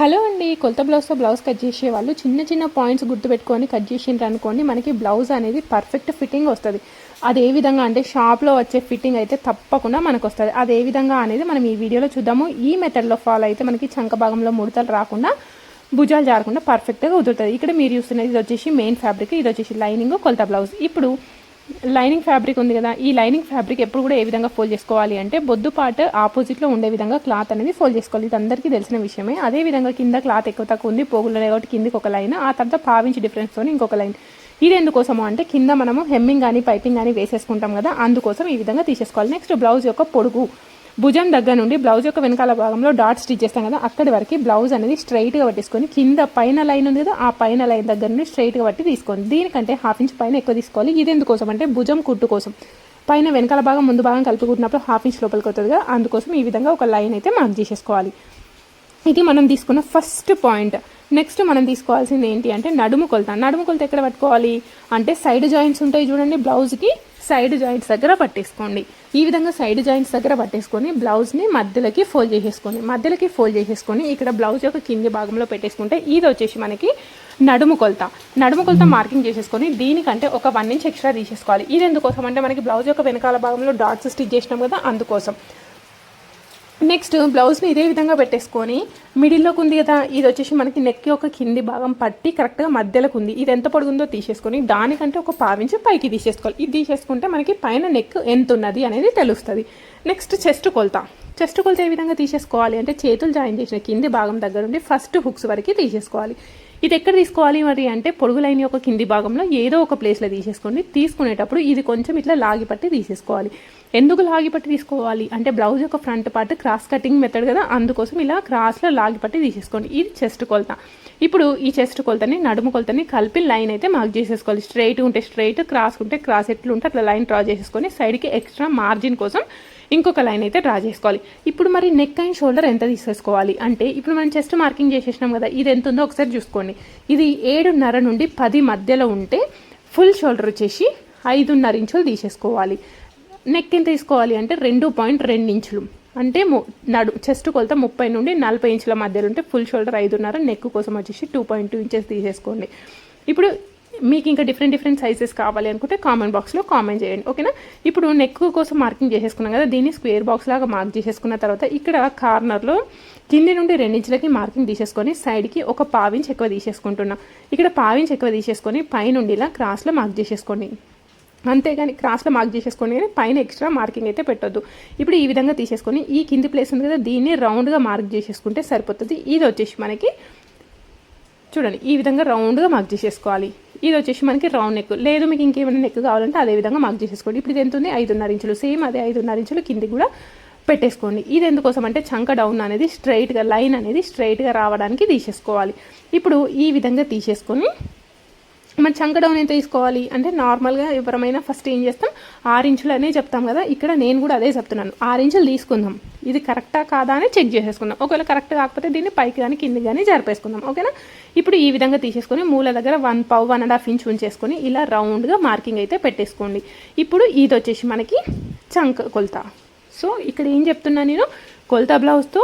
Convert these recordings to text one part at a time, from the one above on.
Hello అండి కొలత బ్లౌజ్తో blouse cut చేసే వాళ్ళు చిన్న చిన్న పాయింట్స్ గుర్తుపెట్టుకొని కట్ చేసిండ్రు అనుకోండి మనకి బ్లౌజ్ అనేది పర్ఫెక్ట్ ఫిట్టింగ్ వస్తుంది. అది ఏ విధంగా అంటే షాప్లో వచ్చే ఫిట్టింగ్ అయితే తప్పకుండా మనకు వస్తుంది అది ఏ విధంగా అనేది మనం ఈ వీడియోలో చూద్దాము. ఈ మెథడ్లో ఫాలో అయితే మనకి చంక భాగంలో ముడతలు రాకుండా భుజాలు జారకుండా పర్ఫెక్ట్గా కుదురుతుంది ఇక్కడ మీరు చూస్తున్నది ఇది వచ్చేసి మెయిన్ ఫ్యాబ్రిక్ ఇది వచ్చేసి లైనింగ్ కొలత బ్లౌజ్ ఇప్పుడు లైనింగ్ ఫ్యాబ్రిక్ ఉంది కదా ఈ లైనింగ్ ఫ్యాబ్రిక్ ఎప్పుడు కూడా ఏ విధంగా ఫోల్డ్ చేసుకోవాలి అంటే బొద్దు పార్ట్ ఆపోజిట్లో ఉండే విధంగా క్లాత్ అనేది ఫోల్డ్ చేసుకోవాలి. ఇది అందరికీ తెలిసిన విషయమే. అదే విధంగా కింద క్లాత్ ఎక్కువ తక్కువ ఉంది పోగులు కాబట్టి కిందకి ఒక లైన్ ఆ తర్వాత పావించి డిఫరెన్స్తో ఇంకొక లైన్. ఇది ఎందుకోసము అంటే కింద మనము హెమ్మింగ్ కానీ పైపింగ్ కానీ వేసేసుకుంటాం కదా అందుకోసం ఈ విధంగా తీసేసుకోవాలి. నెక్స్ట్ బ్లౌజ్ యొక్క పొడుగు. భుజం దగ్గర నుండి బ్లౌజ్ యొక్క వెనకాల భాగంలో డాట్ స్టిచ్ చేస్తాం కదా అక్కడి వరకు బ్లౌజ్ అనేది స్ట్రైట్గా పట్టేసుకొని కింద పైన లైన్ ఉంది కదా ఆ పైన లైన్ దగ్గర నుండి స్ట్రైట్గా పట్టి తీసుకోండి. దీనికంటే హాఫ్ ఇంచ్ పైన ఎక్కువ తీసుకోవాలి. ఇది ఎందుకోసం అంటే భుజం కుట్టు కోసం. పైన వెనకాల భాగం ముందు భాగం కలిపి కుట్టినప్పుడు హాఫ్ ఇంచ్ లోపలికి వస్తుంది కదా అందుకోసం ఈ విధంగా ఒక లైన్ అయితే మార్క్ చేసేసుకోవాలి. ఇది మనం తీసుకున్న ఫస్ట్ పాయింట్ నెక్స్ట్ మనం తీసుకోవాల్సింది ఏంటి అంటే నడుము కొలత. నడుము కొలత ఎక్కడ పట్టుకోవాలి? అంటే సైడ్ జాయింట్స్ ఉంటాయి చూడండి బ్లౌజ్కి. సైడ్ జాయింట్స్ దగ్గర పట్టేసుకోండి. ఈ విధంగా సైడ్ జాయింట్స్ దగ్గర పట్టేసుకొని బ్లౌజ్ని మధ్యలోకి ఫోల్డ్ చేసేసుకోండి. మధ్యలోకి ఫోల్డ్ చేసేసుకొని ఇక్కడ బ్లౌజ్ యొక్క కింది భాగంలో పెట్టేసుకుంటే ఇది వచ్చేసి మనకి నడుము కొలత. నడుము కొలత మార్కింగ్ చేసేసుకొని దీనికంటే ఒక వన్ ఇంచ్ ఎక్స్ట్రా తీసేసుకోవాలి. ఇది ఎందుకోసం అంటే మనకి బ్లౌజ్ యొక్క వెనకాల భాగంలో డాట్స్ స్టిచ్ చేసినాం కదా అందుకోసం. నెక్స్ట్ బ్లౌజ్ని ఇదే విధంగా పెట్టేసుకొని మిడిల్లోకి ఉంది కదా ఇది వచ్చేసి మనకి నెక్ యొక్క కింది భాగం పట్టి కరెక్ట్గా మధ్యలోకి ఉంది. ఇది ఎంత పొడుగుందో తీసేసుకొని దానికంటే ఒక పావించి పైకి తీసేసుకోవాలి. ఇది తీసేసుకుంటే మనకి పైన నెక్ ఎంత ఉన్నది అనేది తెలుస్తుంది. నెక్స్ట్ చెస్ట్ కొలత. చెస్ట్ కొలత ఏ విధంగా తీసేసుకోవాలి అంటే చేతులు జాయిన్ చేసిన కింది భాగం దగ్గర నుండి ఫస్ట్ హుక్స్ వరకు తీసేసుకోవాలి. ఇది ఎక్కడ తీసుకోవాలి మరి అంటే పొడుగు లైన్ యొక్క కింది భాగంలో ఏదో ఒక ప్లేస్లో తీసేసుకోండి తీసుకునేటప్పుడు ఇది కొంచెం ఇట్లా లాగిపట్టి తీసేసుకోవాలి. ఎందుకు లాగిపట్టి తీసుకోవాలి? అంటే బ్లౌజ్ యొక్క front part cross cutting method కదా అందుకోసం ఇలా క్రాస్లో లాగిపట్టి తీసేసుకోండి. ఇది చెస్ట్ కొలత. ఇప్పుడు ఈ చెస్ట్ కొలతని నడుము కొలతని కలిపి లైన్ అయితే మార్క్ చేసేసుకోవాలి. స్ట్రైట్ ఉంటే స్ట్రైట్ క్రాస్ ఉంటే క్రాస్ ఎట్లు ఉంటే అట్లా లైన్ డ్రా చేసేసుకొని సైడ్కి ఎక్స్ట్రా మార్జిన్ కోసం ఇంకొక లైన్ అయితే డ్రా చేసుకోవాలి. ఇప్పుడు మరి నెక్ అండ్ షోల్డర్ ఎంత తీసేసుకోవాలి? అంటే ఇప్పుడు మనం చెస్ట్ మార్కింగ్ చేసేసినాం కదా ఇది ఎంత ఉందో ఒకసారి చూసుకోండి. ఇది ఏడున్నర నుండి పది మధ్యలో ఉంటే ఫుల్ షోల్డర్ వచ్చేసి ఐదున్నర ఇంచులు తీసేసుకోవాలి. నెక్ ఎంత తీసుకోవాలి అంటే రెండు పాయింట్ రెండు ఇంచులు. అంటే నడు చెస్ట్ కొలత ముప్పై నుండి నలభై ఇంచుల మధ్యలో ఉంటే ఫుల్ షోల్డర్ ఐదున్నర నెక్ కోసం వచ్చేసి టూ పాయింట్ టూ ఇంచెస్ తీసేసుకోండి. ఇప్పుడు మీకు ఇంకా డిఫరెంట్ డిఫరెంట్ సైజెస్ కావాలి అనుకుంటే కామెంట్ బాక్స్లో కామెంట్ చేయండి ఓకేనా ఇప్పుడు నెక్ కోసం మార్కింగ్ చేసేసుకున్నాం కదా దీన్ని స్క్వేర్ బాక్స్ లాగా మార్క్ చేసేసుకున్న తర్వాత ఇక్కడ కార్నర్లో కింది నుండి రెండించులకి మార్కింగ్ తీసేసుకొని సైడ్కి ఒక పావించ్ ఎక్కువ తీసేసుకుంటున్నా. ఇక్కడ పావించ్ ఎక్కువ తీసేసుకొని పైనుండి ఇలా క్రాస్లో మార్క్ చేసేసుకోండి. అంతేగాని క్రాస్లో మార్క్ చేసేసుకోండి కానీ పైన ఎక్స్ట్రా మార్కింగ్ అయితే పెట్టొద్దు. ఇప్పుడు ఈ విధంగా తీసేసుకొని ఈ కింది ప్లేస్ ఉంది కదా దీన్ని రౌండ్గా మార్క్ చేసేసుకుంటే సరిపోతుంది. ఇది వచ్చేసి మనకి చూడండి ఈ విధంగా రౌండ్గా మార్క్ చేసేసుకోవాలి. ఇది వచ్చేసి మనకి రౌండ్ నెక్ లేదు మీకు ఇంకేమైనా నెక్ కావాలంటే అదే విధంగా మార్క్ చేసేసుకోండి. ఇప్పుడు ఇది ఎంత ఉంది ఐదున్నర ఇంచులు. సేమ్ అదే ఐదున్నర ఇంచులు కింది కూడా పెట్టేసుకోండి. ఇది ఎందుకోసం అంటే చంక డౌన్ అనేది స్ట్రైట్గా లైన్ అనేది స్ట్రైట్గా రావడానికి తీసేసుకోవాలి. ఇప్పుడు ఈ విధంగా తీసేసుకొని మన చంక డౌన్ ఎంత తీసుకోవాలి. అంటే నార్మల్గా ఎవరమైనా ఫస్ట్ ఏం చేస్తాం? ఆరు ఇంచులు అనే చెప్తాం కదా. ఇక్కడ నేను కూడా అదే చెప్తున్నాను. ఆరు ఇంచులు తీసుకుందాం. ఇది కరెక్టా కాదా అని చెక్ చేసేసుకుందాం. ఒకవేళ కరెక్ట్ కాకపోతే దీన్ని పైకి కానీ కింది కానీ జరిపేసుకుందాం. ఓకేనా ఇప్పుడు ఈ విధంగా తీసేసుకొని మూల దగ్గర వన్ పావు వన్ అండ్ హాఫ్ ఇంచ్ ఉంచేసుకొని ఇలా రౌండ్గా మార్కింగ్ అయితే పెట్టేసుకోండి. ఇప్పుడు ఇది వచ్చేసి మనకి చంక కొలత. సో ఇక్కడ ఏం చెప్తున్నా నేను? కొలత బ్లౌజ్తో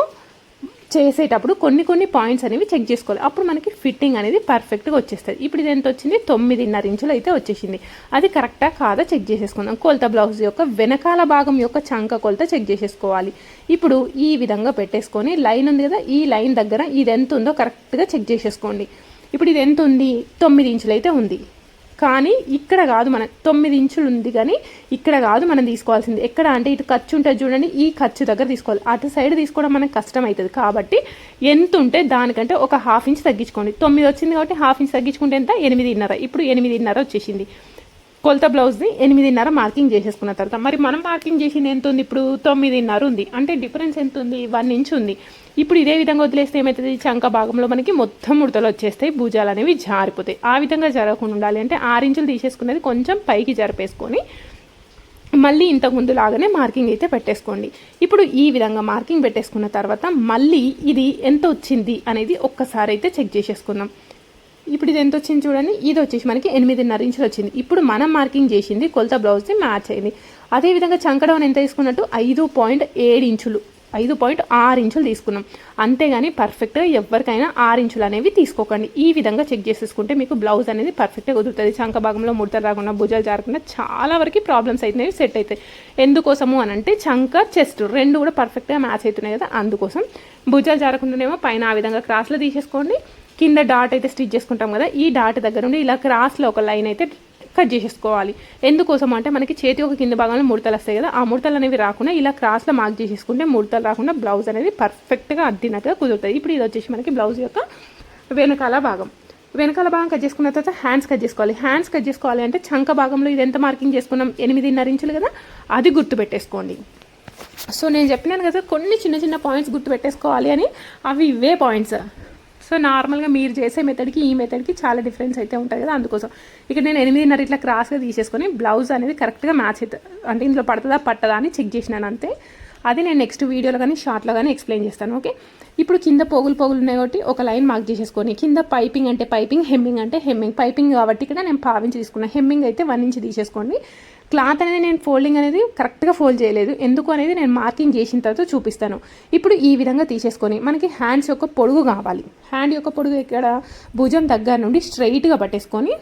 చేసేటప్పుడు కొన్ని కొన్ని పాయింట్స్ అనేవి చెక్ చేసుకోవాలి. అప్పుడు మనకి ఫిట్టింగ్ అనేది పర్ఫెక్ట్గా వచ్చేస్తుంది. ఇప్పుడు ఇది ఎంత వచ్చింది? తొమ్మిదిన్నర ఇంచులు అయితే వచ్చేసింది. అది కరెక్టా కాదా? చెక్ చేసేసుకుందాం. కొలత బ్లౌజ్ యొక్క వెనకాల భాగం యొక్క చంక కొలత చెక్ చేసేసుకోవాలి. ఇప్పుడు ఈ విధంగా పెట్టేసుకొని లైన్ ఉంది కదా ఈ లైన్ దగ్గర ఇది ఎంత ఉందో కరెక్ట్గా చెక్ చేసేసుకోండి. ఇప్పుడు ఇది ఎంత ఉంది? తొమ్మిది ఇంచులు అయితే ఉంది. కానీ ఇక్కడ కాదు మన తొమ్మిది ఇంచులు ఉంది కానీ ఇక్కడ కాదు మనం తీసుకోవాల్సింది. ఎక్కడ అంటే ఇటు ఖర్చు ఉంటుంది చూడండి ఈ ఖర్చు దగ్గర తీసుకోవాలి. అటు సైడ్ తీసుకోవడం మనకు కష్టం అవుతుంది కాబట్టి ఎంత ఉంటే దానికంటే ఒక హాఫ్ ఇంచ్ తగ్గించుకోండి. తొమ్మిది వచ్చింది కాబట్టి హాఫ్ ఇంచ్ తగ్గించుకుంటే ఎంత? ఎనిమిదిన్నర. ఇప్పుడు ఎనిమిదిన్నర వచ్చేసింది. కొలత బ్లౌజ్ని ఎనిమిదిన్నర మార్కింగ్ చేసేసుకున్న తర్వాత మరి మనం మార్కింగ్ చేసింది ఎంత ఉంది ఇప్పుడు? తొమ్మిదిన్నర ఉంది. అంటే డిఫరెన్స్ ఎంత ఉంది వన్ ఇంచ్ ఉంది. ఇప్పుడు ఇదే విధంగా వదిలేస్తే ఏమవుతుంది చంక భాగంలో మనకి మొత్తం ముడతలు వచ్చేస్తాయి భుజాలు అనేవి జారిపోతాయి. ఆ విధంగా జరగకుండా ఉండాలి అంటే ఆరించులు తీసేసుకునేది కొంచెం పైకి జరిపేసుకొని మళ్ళీ ఇంతకుముందు లాగానే మార్కింగ్ అయితే పెట్టేసుకోండి. ఇప్పుడు ఈ విధంగా మార్కింగ్ పెట్టేసుకున్న తర్వాత మళ్ళీ ఇది ఎంత వచ్చింది అనేది ఒక్కసారి అయితే చెక్ చేసేసుకుందాం. ఇప్పుడు ఇది ఎంత వచ్చింది చూడండి. ఇది వచ్చేసి మనకి ఎనిమిదిన్నర ఇంచులు వచ్చింది. ఇప్పుడు మనం మార్కింగ్ చేసింది కొలత బ్లౌజ్ది మ్యాచ్ అయింది. అదేవిధంగా చంకడౌన్ ఎంత తీసుకున్నట్టు? ఐదు పాయింట్ ఏడు ఇంచులు. ఐదు పాయింట్ ఆరు ఇంచులు తీసుకున్నాం. అంతేగాని పర్ఫెక్ట్గా ఎవరికైనా ఆరు ఇంచులు అనేవి తీసుకోకండి. ఈ విధంగా చెక్ చేసేసుకుంటే మీకు బ్లౌజ్ అనేది పర్ఫెక్ట్గా కుదురుతుంది. చంక భాగంలో ముడతలు రాకుండా భుజాలు జారకుండా చాలా వరకు ప్రాబ్లమ్స్ అవుతున్నాయి సెట్ అవుతాయి. ఎందుకోసము అని అంటే చంక చెస్ట్ రెండు కూడా పర్ఫెక్ట్గా మ్యాచ్ అవుతున్నాయి కదా. అందుకోసం భుజాలు జారకుండానేమో పైన ఆ విధంగా క్రాస్లో తీసేసుకోండి. కింద డాట్ అయితే స్టిచ్ చేసుకుంటాం కదా ఈ డాట్ దగ్గర నుండి ఇలా క్రాస్లో ఒక లైన్ అయితే కట్ చేసేసుకోవాలి. ఎందుకోసం అంటే మనకి చేతి ఒక కింద భాగంలో ముడతలు వస్తాయి కదా ఆ ముడతలు అనేవి రాకుండా ఇలా క్రాస్లో మార్క్ చేసేసుకుంటే ముడతలు రాకుండా బ్లౌజ్ అనేది పర్ఫెక్ట్గా అద్దినట్టుగా కుదురుతుంది ఇప్పుడు ఇది వచ్చేసి మనకి బ్లౌజ్ యొక్క వెనకాల భాగం. వెనకాల భాగం కట్ చేసుకున్న తర్వాత హ్యాండ్స్ కట్ చేసుకోవాలి. హ్యాండ్స్ కట్ చేసుకోవాలి అంటే చంక భాగంలో ఇది ఎంత మార్కింగ్ చేసుకున్నాం? ఎనిమిదిన్నర ఇంచులు కదా అది గుర్తు పెట్టేసుకోండి. సో నేను చెప్పినాను కదా కొన్ని చిన్న చిన్న పాయింట్స్ గుర్తు పెట్టేసుకోవాలి అని అవి ఇవే పాయింట్స్. సో నార్మల్గా మీరు చేసే మెథడ్కి ఈ మెథడ్కి చాలా డిఫరెన్స్ అయితే ఉంటుంది కదా అందుకోసం. ఇక్కడ నేను ఎనిమిదిన్నర ఇట్లా క్రాస్గా తీసేసుకొని బ్లౌజ్ అనేది కరెక్ట్గా మ్యాచ్ అవుతుంది అంటే ఇందులో పడుతుందా పట్టదా అని చెక్ చేసినాను అంతే. అది నేను నెక్స్ట్ వీడియోలో కానీ షార్ట్లో కానీ ఎక్స్ప్లెయిన్ చేస్తాను ఓకే? ఇప్పుడు కింద పోగులు పోగులు ఉన్నాయి కాబట్టి ఒక లైన్ మార్క్ చేసేసుకొని కింద పైపింగ్ అంటే పైపింగ్ హెమ్మింగ్ అంటే హెమ్మింగ్. పైపింగ్ కాబట్టి ఇక్కడ నేను పావించి తీసుకున్నాను హెమ్మింగ్ అయితే వన్ ఇంచ్ తీసేసుకోండి. క్లాత్ అనేది నేను ఫోల్డింగ్ అనేది కరెక్ట్గా ఫోల్డ్ చేయలేదు. ఎందుకు అనేది నేను మార్కింగ్ చేసిన తర్వాత చూపిస్తాను. ఇప్పుడు ఈ విధంగా తీసేసుకొని మనకి హ్యాండ్స్ యొక్క పొడుగు కావాలి. హ్యాండ్ యొక్క పొడుగు ఇక్కడ భుజం దగ్గర నుండి స్ట్రైట్గా పట్టేసుకొని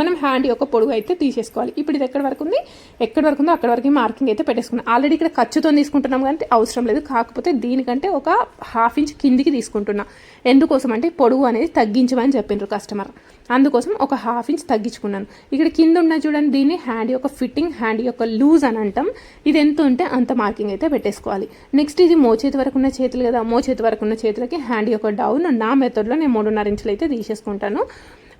మనం హ్యాండ్ యొక్క పొడుగు అయితే తీసేసుకోవాలి. ఇప్పుడు ఇది ఎక్కడి వరకు ఉంది? ఎక్కడి వరకు ఉందో అక్కడ వరకు మార్కింగ్ అయితే పెట్టేసుకున్నాం. ఆల్రెడీ ఇక్కడ ఖర్చుతో తీసుకుంటున్నాం కానీ అవసరం లేదు. కాకపోతే దీనికంటే ఒక హాఫ్ ఇంచ్ కిందికి తీసుకుంటున్నా. ఎందుకోసం అంటే పొడుగు అనేది తగ్గించమని చెప్పిండ్రు కస్టమర్. అందుకోసం ఒక హాఫ్ ఇంచ్ తగ్గించుకున్నాను. ఇక్కడ కింద ఉన్న చూడండి దీన్ని హ్యాండ్ యొక్క ఫిట్టింగ్ హ్యాండ్ యొక్క లూజ్ అని అంటాం. ఇది ఎంత ఉంటే అంత మార్కింగ్ అయితే పెట్టేసుకోవాలి. నెక్స్ట్ ఇది మోచేతి వరకు ఉన్న చేతులు కదా మోచేతి వరకు ఉన్న చేతులకి హ్యాండ్ యొక్క డౌన్. నా మెథడ్లో నేను మూడున్నర ఇంచులు అయితే తీసేసుకుంటాను.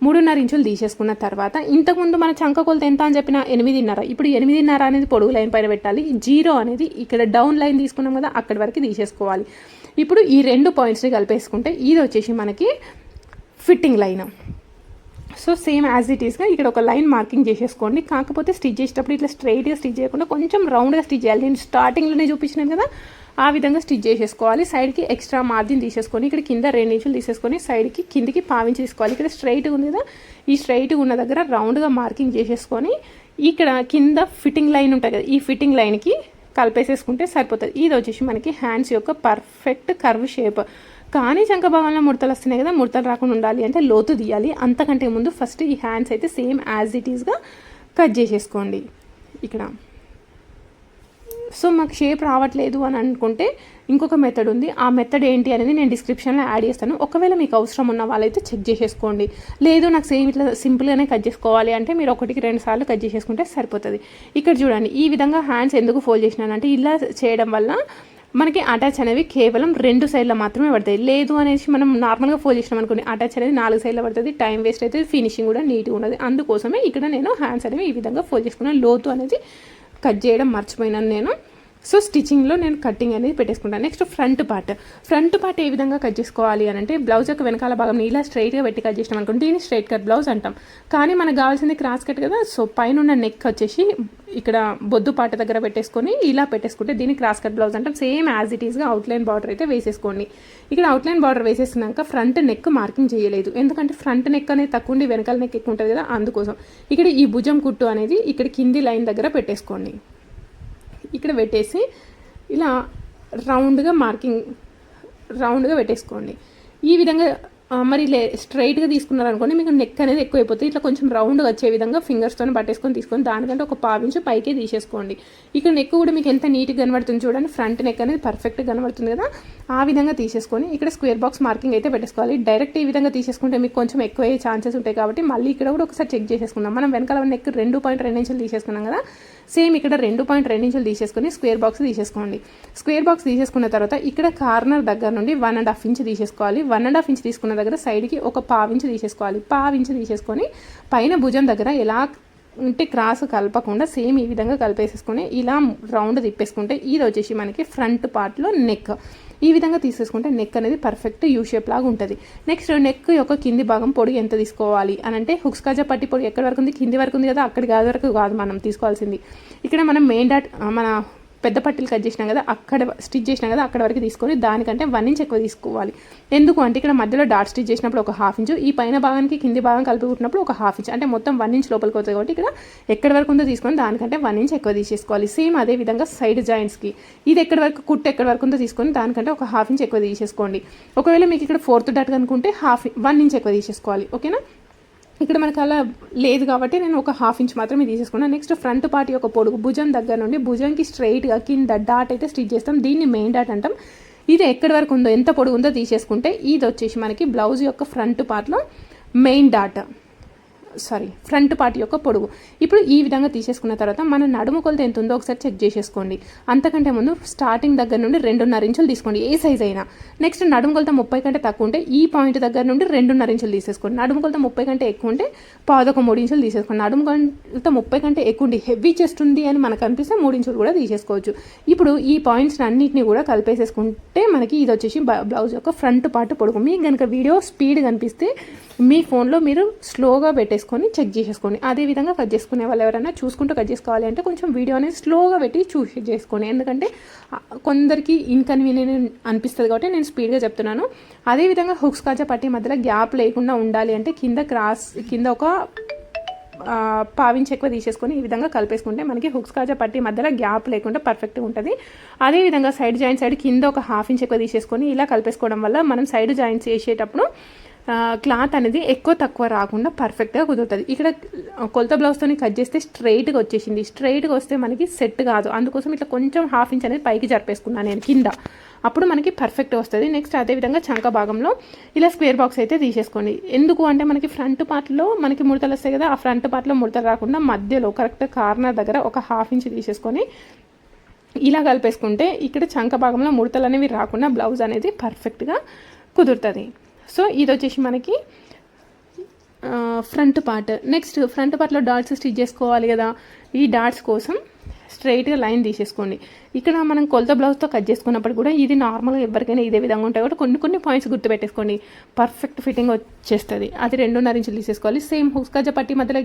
మూడున్నర ఇంచులు తీసేసుకున్న తర్వాత ఇంతకుముందు మన చంక కొలత ఎంత అని చెప్పిన ఎనిమిదిన్నర. ఇప్పుడు ఎనిమిదిన్నర అనేది పొడుగు లైన్ పైన పెట్టాలి. జీరో అనేది ఇక్కడ డౌన్ లైన్ తీసుకున్నాం కదా అక్కడి వరకు తీసేసుకోవాలి. ఇప్పుడు ఈ రెండు పాయింట్స్ని కలిపేసుకుంటే ఇది వచ్చేసి మనకి fitting line. So same as it ఈస్గా ఇక్కడ ఒక లైన్ మార్కింగ్ చేసేసుకోండి. కాకపోతే స్టిచ్ చేసేటప్పుడు ఇట్లా స్ట్రైట్గా స్టిచ్ చేయకుండా కొంచెం రౌండ్గా స్టిచ్ చేయాలి. నేను స్టార్టింగ్లోనే చూపించినాను కదా ఆ విధంగా స్టిచ్ చేసేసుకోవాలి. సైడ్కి ఎక్స్ట్రా మార్జిన్ తీసేసుకొని ఇక్కడ కింద రెండు ఇంచులు తీసేసుకొని సైడ్కి కిందికి పావించి తీసుకోవాలి ఇక్కడ స్ట్రైట్గా ఉంది కదా ఈ స్ట్రైట్గా ఉన్న దగ్గర రౌండ్గా మార్కింగ్ చేసేసుకొని ఇక్కడ కింద ఫిట్టింగ్ లైన్ ఉంటుంది కదా ఈ ఫిట్టింగ్ లైన్కి కలిపేసేసుకుంటే సరిపోతుంది. ఇది వచ్చేసి మనకి హ్యాండ్స్ యొక్క పర్ఫెక్ట్ కర్వ్ షేప్. కానీ చంక భాగంలో ముడతలు వస్తున్నాయి కదా ముడతలు రాకుండా ఉండాలి అంటే లోతు తీయాలి. అంతకంటే ముందు ఫస్ట్ ఈ హ్యాండ్స్ అయితే సేమ్ యాజ్ ఇట్ ఈస్గా కట్ చేసేసుకోండి. ఇక్కడ. సో మాకు షేప్ రావట్లేదు అని అనుకుంటే ఇంకొక మెథడ్ ఉంది. ఆ మెథడ్ ఏంటి అనేది నేను డిస్క్రిప్షన్లో యాడ్ చేస్తాను. ఒకవేళ మీకు అవసరం ఉన్న వాళ్ళైతే చెక్ చేసేసుకోండి. లేదు నాకు సేమ్ ఇట్లా సింపుల్గానే కట్ చేసుకోవాలి అంటే మీరు ఒకటికి రెండు సార్లు కట్ చేసేసుకుంటే సరిపోతుంది. ఇక్కడ చూడండి ఈ విధంగా హ్యాండ్స్ ఎందుకు ఫోల్డ్ చేసినానంటే ఇలా చేయడం వల్ల మనకి అటాచ్ అనేవి కేవలం రెండు సైడ్లో మాత్రమే పడతాయి. లేదు అనేసి మనం నార్మల్గా ఫోల్ చేసినాం అనుకోండి అటాచ్ అనేది నాలుగు సైడ్లో పడుతుంది టైం వేస్ట్ అయితే ఫినిషింగ్ కూడా నీట్గా ఉండదు అందుకోసమే ఇక్కడ నేను హ్యాండ్స్ అనేవి ఈ విధంగా ఫోల్ చేసుకున్నాను. లోతు అనేది కట్ చేయడం మర్చిపోయినాను నేను. సో స్టిచ్చింగ్లో నేను కటింగ్ అనేది పెట్టేసుకుంటాను next front part. Front part ఏ విధంగా కట్ చేసుకోవాలి అని అంటే బ్లౌజ్ యొక్క వెనకాల భాగం ఇలా స్ట్రైట్గా పెట్టి కట్ చేసినాం అనుకోండి దీన్ని స్ట్రైట్ కట్ బ్లౌజ్ అంటాం. కానీ మనకు కావాల్సింది క్రాస్ కట్ కదా సో పైన ఉన్న నెక్ వచ్చేసి ఇక్కడ బొద్దు పాట దగ్గర పెట్టేసుకొని ఇలా పెట్టేసుకుంటే దీన్ని క్రాస్ కట్ బ్లౌజ్ అంటాం. సేమ్ యాజ్ ఇట్ ఈస్గా అవుట్లైన్ బార్డర్ అయితే వేసేసుకోండి. ఇక్కడ అవుట్లైన్ బార్డర్ వేసేసినాక ఫ్రంట్ నెక్ మార్కింగ్ చేయలేదు. ఎందుకంటే ఫ్రంట్ నెక్ అనేది తక్కువ ఉండి వెనకాల నెక్ ఎక్కువ ఉంటుంది కదా అందుకోసం. ఇక్కడ ఈ భుజం కుట్టు అనేది ఇక్కడ కింది లైన్ దగ్గర పెట్టేసుకోండి. ఇక్కడ పెట్టేసి ఇలా రౌండ్గా మార్కింగ్ రౌండ్గా పెట్టేసుకోండి. ఈ విధంగా మరి లే స్ట్రైట్గా తీసుకున్నారనుకోండి మీకు నెక్ అనేది ఎక్కువైపోతుంది. ఇట్లా కొంచెం రౌండ్గా వచ్చే విధంగా ఫింగర్స్తో పట్టేసుకొని తీసుకొని దానికంటే ఒక పావించి పైకే తీసేసుకోండి. ఇక్కడ నెక్ కూడా మీకు ఎంత నీట్గా కనబడుతుంది చూడండి. ఫ్రంట్ నెక్ అనేది పర్ఫెక్ట్గా కనబడుతుంది కదా. ఆ విధంగా తీసేసుకొని ఇక్కడ స్క్వేర్ బాక్స్ మార్కింగ్ అయితే పెట్టేసుకోవాలి. డైరెక్ట్ ఈ విధంగా తీసేసుకుంటే మీకు కొంచెం ఎక్కువయ్యే ఛాన్సెస్ ఉంటాయి కాబట్టి మళ్ళీ ఇక్కడ కూడా ఒకసారి చెక్ చేసేసుకుందాం. మనం వెనకాల నెక్ రెండు పాయింట్ రెండు ఇంచులు తీసేసుకున్నాం కదా. సేమ్ ఇక్కడ రెండు పాయింట్ రెండు ఇంచులు తీసేసుకొని స్క్వేర్ బాక్స్ తీసేసుకోండి. స్క్వేర్ బాక్స్ తీసేసుకున్న తర్వాత ఇక్కడ కార్నర్ దగ్గర నుండి వన్ అండ్ హాఫ్ ఇంచ్ తీసేసుకోవాలి. వన్ అండ్ హాఫ్ ఇంచ్ తీసుకున్న దగ్గర సైడ్కి ఒక పావించ్ తీసేసుకోవాలి. పావించ్ తీసేసుకొని పైన భుజం దగ్గర ఎలా అంటే క్రాస్ కలపకుండా సేమ్ ఈ విధంగా కలిపేసేసుకొని ఇలా రౌండ్ తిప్పేసుకుంటే ఇది వచ్చేసి మనకి ఫ్రంట్ పార్ట్లో నెక్. ఈ విధంగా తీసేసుకుంటే నెక్ అనేది పర్ఫెక్ట్ యూ షేప్ లాగా ఉంటుంది. నెక్స్ట్ నెక్ యొక్క కింది భాగం పొడి ఎంత తీసుకోవాలి? అని అంటే హుక్స్ కాజా పట్టి పొడి ఎక్కడి వరకు ఉంది? కింది వరకు ఉంది కదా అక్కడి కాదు వరకు కాదు మనం తీసుకోవాల్సింది. ఇక్కడ మనం మెయిన్ డాట్ మన పెద్ద పట్టీలు కట్ చేసినాం కదా అక్కడ స్టిచ్ చేసినాం కదా అక్కడ వరకు తీసుకొని దానికంటే వన్ ఇంచ్ ఎక్కువ తీసుకోవాలి. ఎందుకు అంటే ఇక్కడ మధ్యలో డాట్ స్టిచ్ చేసినప్పుడు ఒక హాఫ్ ఇంచు ఈ పైన భాగానికి కింది భాగం కలిపి కుట్టినప్పుడు ఒక హాఫ్ ఇంచ్. అంటే మొత్తం వన్ ఇంచ్ లోపలికి వస్తుంది కాబట్టి ఇక్కడ ఎక్కడి వరకు ఉందో తీసుకొని దానికంటే వన్ ఇంచ్ ఎక్కువ తీసేసుకోవాలి. సేమ్ అదే విధంగా సైడ్ జాయింట్స్కి. ఇది ఎక్కడి వరకు కుట్టు ఎక్కడి వరకు ఉందో తీసుకొని దానికంటే ఒక హాఫ్ ఇంచ్ ఎక్కువ తీసేసుకోండి. ఒకవేళ మీకు ఇక్కడ ఫోర్త్ డాట్ అనుకుంటే హాఫ్ వన్ ఇంచ్ ఎక్కువ తీసేసుకోవాలి. ఓకేనా? ఇక్కడ మనకు అలా లేదు కాబట్టి నేను ఒక హాఫ్ ఇంచ్ మాత్రమే తీసేసుకున్నాను నెక్స్ట్ ఫ్రంట్ పార్ట్ యొక్క పొడుగు భుజం దగ్గర నుండి భుజంకి స్ట్రైట్గా కింద డాట్ అయితే స్టిచ్ చేస్తాం. దీన్ని మెయిన్ డాట్ అంటాం. ఇది ఎక్కడి వరకు ఉందో ఎంత పొడుగు ఉందో తీసేసుకుంటే ఇది వచ్చేసి మనకి బ్లౌజ్ యొక్క ఫ్రంట్ పార్ట్లో main dot sorry front part యొక్క పొడుగు. ఇప్పుడు ఈ విధంగా తీసేసుకున్న తర్వాత మన నడుము కొలత ఎంత ఉందో ఒకసారి చెక్ చేసేసుకోండి. అంతకంటే ముందు స్టార్టింగ్ దగ్గర నుండి రెండున్నర ఇంచులు తీసుకోండి ఏ సైజ్ అయినా. నెక్స్ట్ నడుము కొలత ముప్పై కంటే తక్కువ ఉంటే ఈ పాయింట్ దగ్గర నుండి రెండున్నర ఇంచులు తీసేసుకోండి. నడుము కొలత ముప్పై కంటే ఎక్కువ ఉంటే పాదొక మూడు ఇంచులు తీసేసుకోండి. నడుము కొలత ముప్పై కంటే ఎక్కువ ఉండి హెవీ చెస్ట్ ఉంది అని మనకు అనిపిస్తే మూడు ఇంచులు కూడా తీసేసుకోవచ్చు. ఇప్పుడు ఈ పాయింట్స్ అన్నింటినీ కూడా కలిపేసేసుకుంటే మనకి ఇది వచ్చేసి బ్లౌజ్ యొక్క ఫ్రంట్ పార్ట్ పొడుగు. మీకు కనుక వీడియో స్పీడ్ కనిపిస్తే మీ ఫోన్లో మీరు స్లోగా పెట్టేసుకొని చెక్ చేసేసుకోండి. అదే విధంగా కట్ చేసుకునే వాళ్ళు ఎవరైనా చూసుకుంటూ కట్ చేసుకోవాలి అంటే కొంచెం వీడియో అనేది స్లోగా పెట్టి చూసి చేసుకోండి. ఎందుకంటే కొందరికి ఇన్కన్వీనియంట్ అనిపిస్తుంది కాబట్టి నేను స్పీడ్గా చెప్తున్నాను. అదేవిధంగా హుక్స్ కాజా పట్టి మధ్యలో గ్యాప్ లేకుండా ఉండాలి అంటే కింద క్రాస్ కింద ఒక పావించి ఎక్కువ తీసేసుకొని ఈ విధంగా కలిపేసుకుంటే మనకి హుక్స్ కాజా పట్టి మధ్యలో గ్యాప్ లేకుండా పర్ఫెక్ట్గా ఉంటుంది. అదేవిధంగా సైడ్ జాయింట్ సైడ్ కింద ఒక హాఫ్ ఇంచ్ ఎక్కువ తీసేసుకొని ఇలా కలిపేసుకోవడం వల్ల మనం సైడ్ జాయింట్స్ వేసేటప్పుడు క్లాత్ అనేది ఎక్కువ తక్కువ రాకుండా పర్ఫెక్ట్గా కుదురుతుంది. ఇక్కడ కొలత బ్లౌజ్తో కట్ చేస్తే స్ట్రైట్గా వచ్చేసింది. స్ట్రైట్గా వస్తే మనకి సెట్ కాదు. అందుకోసం ఇట్లా కొంచెం హాఫ్ ఇంచ్ అనేది పైకి జరిపేసుకున్నాను నేను కింద. అప్పుడు మనకి పర్ఫెక్ట్ వస్తుంది. నెక్స్ట్ అదేవిధంగా చంక భాగంలో ఇలా స్క్వేర్ బాక్స్ అయితే తీసేసుకోండి. ఎందుకు అంటే మనకి ఫ్రంట్ పార్ట్లో మనకి ముడతలు వస్తాయి కదా ఆ ఫ్రంట్ పార్ట్లో ముడతలు రాకుండా మధ్యలో కరెక్ట్ కార్నర్ దగ్గర ఒక హాఫ్ ఇంచ్ తీసేసుకొని ఇలా కలిపేసుకుంటే ఇక్కడ చంక భాగంలో ముడతలు అనేవి రాకుండా బ్లౌజ్ అనేది పర్ఫెక్ట్గా కుదురుతుంది. సో ఇది వచ్చేసి మనకి ఫ్రంట్ పార్ట్. నెక్స్ట్ ఫ్రంట్ పార్ట్లో డాట్స్ స్టిచ్ చేసుకోవాలి కదా. ఈ డాట్స్ కోసం స్ట్రైట్గా లైన్ తీసేసుకోండి. ఇక్కడ మనం కొలత బ్లౌజ్తో కట్ చేసుకున్నప్పుడు కూడా ఇది నార్మల్గా ఎవరికైనా ఇదే విధంగా ఉంటాయి కాబట్టి కొన్ని కొన్ని పాయింట్స్ గుర్తుపెట్టేసుకోండి. పర్ఫెక్ట్ ఫిట్టింగ్ వచ్చేస్తుంది. అది రెండున్నర ఇంచులు తీసేసుకోవాలి. సేమ్ హుక్స్ పట్టి మధ్యలో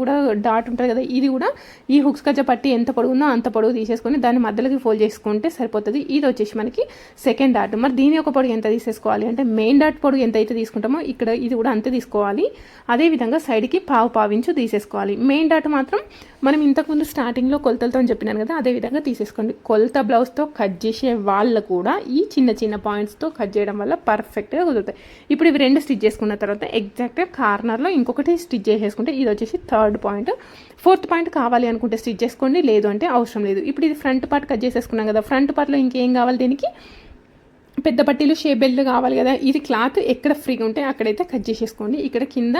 కూడా డాట్ ఉంటుంది కదా ఇది కూడా ఈ హుక్స్ కజ్జ పట్టి ఎంత పొడుగుందో అంత పొడుగు తీసేసుకొని దాన్ని మధ్యలోకి ఫోల్డ్ చేసుకుంటే సరిపోతుంది. ఇది వచ్చేసి మనకి సెకండ్ డాట్ మరి దీని యొక్క పొడుగు ఎంత తీసేసుకోవాలి అంటే మెయిన్ డాట్ పొడుగు ఎంత అయితే తీసుకుంటామో ఇక్కడ ఇది కూడా అంతే తీసుకోవాలి. అదేవిధంగా సైడ్కి పావు పావించు తీసేసుకోవాలి. మెయిన్ డాట్ మాత్రం మనం ఇంతకుముందు స్టార్టింగ్లో కొలతలతో చెప్పినాను కదా అదే విధంగా తీసేసుకోండి. కొలత బ్లౌజ్తో కట్ చేసే వాళ్ళు కూడా ఈ చిన్న చిన్న పాయింట్స్తో కట్ చేయడం వల్ల పర్ఫెక్ట్గా కుదురుతాయి. ఇప్పుడు ఇవి రెండు స్టిచ్ చేసుకున్న తర్వాత ఎగ్జాక్ట్గా కార్నర్లో ఇంకొకటి స్టిచ్ చేసేసుకుంటే ఇది వచ్చేసి third third point. Fourth point కావాలి అనుకుంటే స్టిచ్ చేసుకోండి లేదు అంటే అవసరం లేదు. ఇప్పుడు ఇది ఫ్రంట్ పార్ట్ కట్ చేసేసుకున్నాం కదా ఫ్రంట్ పార్ట్లో ఇంకేం కావాలి దీనికి? పెద్ద పట్టీలు షేప్ బెల్ట్ కావాలి కదా ఇది క్లాత్ ఎక్కడ ఫ్రీగా ఉంటే అక్కడైతే కట్ చేసేసుకోండి. ఇక్కడ కింద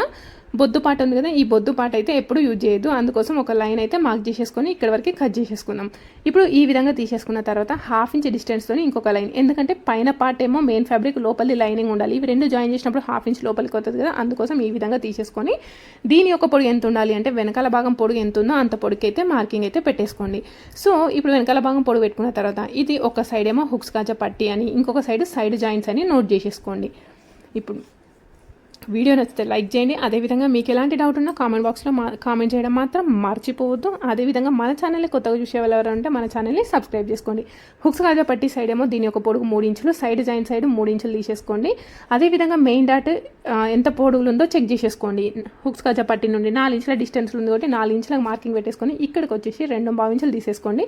బొద్దు పాట ఉంది కదా ఈ బొద్దు పాట అయితే ఎప్పుడు యూజ్ చేయదు అందుకోసం ఒక లైన్ అయితే మార్క్ చేసేసుకొని ఇక్కడ వరకు కట్ చేసేసుకుందాం. ఇప్పుడు ఈ విధంగా తీసేసుకున్న తర్వాత హాఫ్ ఇంచ్ డిస్టెన్స్తో ఇంకొక లైన్. ఎందుకంటే పైన పార్ట్ ఏమో మెయిన్ ఫ్యాబ్రిక్ లోపలి లైనింగ్ ఉండాలి. ఇవి రెండు జాయిన్ చేసినప్పుడు హాఫ్ ఇంచ్ లోపలికి వస్తుంది కదా అందుకోసం ఈ విధంగా తీసేసుకొని దీని యొక్క పొడుగు ఎంత ఉండాలి అంటే వెనకాల భాగం పొడుగు ఎంత ఉందో అంత పొడుగు అయితే మార్కింగ్ అయితే పెట్టేసుకోండి. సో ఇప్పుడు వెనకాల భాగం పొడుగు పెట్టుకున్న తర్వాత ఇది ఒక సైడ్ ఏమో హుక్స్ కాజా పట్టి అని ఇంకొక సైడ్ సైడ్ జాయింట్స్ అని నోట్ చేసేసుకోండి. ఇప్పుడు వీడియో నచ్చితే లైక్ చేయండి. అదేవిధంగా మీకు ఎలాంటి డౌట్ ఉన్నా కామెంట్ బాక్స్లో మా కామెంట్ చేయడం మాత్రం మర్చిపోవద్దు. అదేవిధంగా మన ఛానల్ని కొత్తగా చూసే వాళ్ళు ఎవరు ఉంటే మన ఛానల్ని సబ్స్క్రైబ్ చేసుకోండి. హుక్స్ కాజా పట్టి సైడ్ ఏమో దీని యొక్క పొడుగు మూడు ఇంచులు సైడ్ జాయింట్ సైడ్ మూడు ఇంచులు తీసేసుకోండి. అదేవిధంగా మెయిన్ డాట్ ఎంత పొడుగులు ఉందో చెక్ చేసేసుకోండి. హుక్స్ కాజా పట్టి నుండి నాలుగు ఇంచుల డిస్టెన్స్ ఉంది కాబట్టి నాలుగు ఇంచులకు మార్కింగ్ పెట్టేసుకొని ఇక్కడికి వచ్చేసి రెండు బావు తీసేసుకోండి.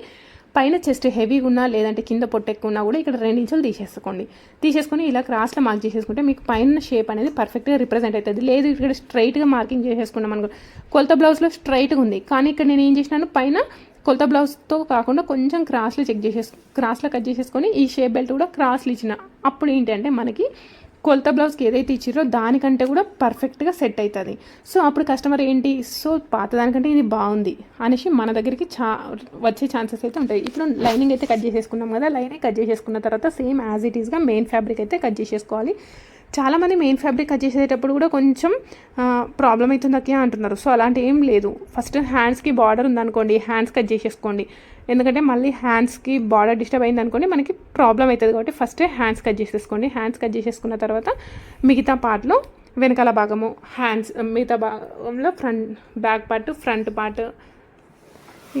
పైన చెస్ట్ హెవీగా ఉన్నా లేదంటే కింద పొట్టు ఎక్కువ ఉన్నా కూడా ఇక్కడ రెండు ఇంచులు తీసేసుకోండి. తీసేసుకొని ఇలా క్రాస్లో మార్క్ చేసేసుకుంటే మీకు పైన షేప్ అనేది పర్ఫెక్ట్గా రిప్రజెంట్ అవుతుంది లేదు ఇక్కడ స్ట్రైట్గా మార్కింగ్ చేసేసుకున్నాం అనుకో కొలత బ్లౌజ్లో స్ట్రైట్గా ఉంది. కానీ ఇక్కడ నేను ఏం చేసినాను? పైన కొలత బ్లౌజ్తో కాకుండా కొంచెం క్రాస్లో చెక్ చేసేసు క్రాస్లో కట్ చేసేసుకొని ఈ షేప్ బెల్ట్ కూడా క్రాస్లు ఇచ్చిన. అప్పుడు ఏంటంటే మనకి కొలత బ్లౌజ్కి ఏదైతే ఇచ్చిరో దానికంటే కూడా పర్ఫెక్ట్గా సెట్ అవుతుంది సో అప్పుడు కస్టమర్ ఏంటి? సో పాత దానికంటే ఇది బాగుంది అనేసి మన దగ్గరికి చా వచ్చే ఛాన్సెస్ అయితే ఉంటాయి. ఇప్పుడు లైనింగ్ అయితే కట్ చేసేసుకున్నాం కదా లైనింగ్ కట్ చేసేసుకున్న తర్వాత సేమ్ యాజ్ ఇట్ ఈస్గా మెయిన్ ఫ్యాబ్రిక్ అయితే కట్ చేసేసుకోవాలి. చాలామంది మెయిన్ ఫ్యాబ్రిక్ కట్ చేసేటప్పుడు కూడా కొంచెం ప్రాబ్లం అవుతుంది అంటున్నారు. సో అలాంటి ఏం లేదు. ఫస్ట్ హ్యాండ్స్కి బార్డర్ ఉందనుకోండి హ్యాండ్స్ కట్ చేసేసుకోండి. ఎందుకంటే మళ్ళీ హ్యాండ్స్కి బార్డర్ డిస్టర్బ్ అయింది అనుకోండి మనకి ప్రాబ్లం అవుతుంది కాబట్టి ఫస్టే హ్యాండ్స్ కట్ చేసేసుకోండి. హ్యాండ్స్ కట్ చేసేసుకున్న తర్వాత మిగతా పార్ట్లో వెనకాల భాగము హ్యాండ్స్ మిగతా భాగంలో front back part front part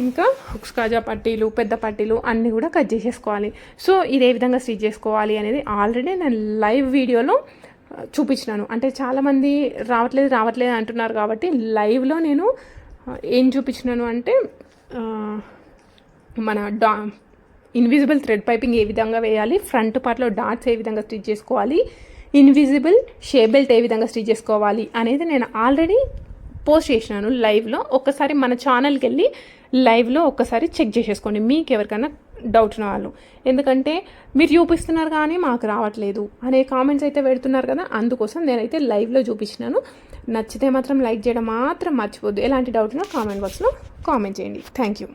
ఇంకా హుక్స్ కాజా పట్టీలు పెద్ద పట్టీలు అన్నీ కూడా కట్ చేసేసుకోవాలి. సో ఇది ఏ విధంగా స్టిచ్ చేసుకోవాలి అనేది ఆల్రెడీ నేను లైవ్ వీడియోలో uh, చూపించినాను. అంటే చాలామంది రావట్లేదు రావట్లేదు అంటున్నారు కాబట్టి లైవ్లో నేను uh, ఏం చూపించినాను అంటే uh, మన డా ఇన్విజిబుల్ థ్రెడ్ పైపింగ్ ఏ విధంగా వేయాలి ఫ్రంట్ పార్ట్లో డాట్స్ ఏ విధంగా స్టిచ్ చేసుకోవాలి ఇన్విజిబుల్ షే బెల్ట్ ఏ విధంగా స్టిచ్ చేసుకోవాలి అనేది నేను ఆల్రెడీ పోస్ట్ చేసినాను లైవ్లో ఒక్కసారి మన ఛానల్కి వెళ్ళి లైవ్లో ఒక్కసారి చెక్ చేసేసుకోండి. మీకు ఎవరికైనా డౌట్ ఉన్న వాళ్ళు. ఎందుకంటే మీరు చూపిస్తున్నారు కానీ మాకు రావట్లేదు అనే కామెంట్స్ అయితే పెడుతున్నారు కదా అందుకోసం నేనైతే లైవ్లో చూపించినాను. నచ్చితే మాత్రం లైక్ చేయడం మాత్రం మర్చిపోద్దు ఎలాంటి డౌట్ ఉన్నా కామెంట్ బాక్స్లో కామెంట్ చేయండి. Thank you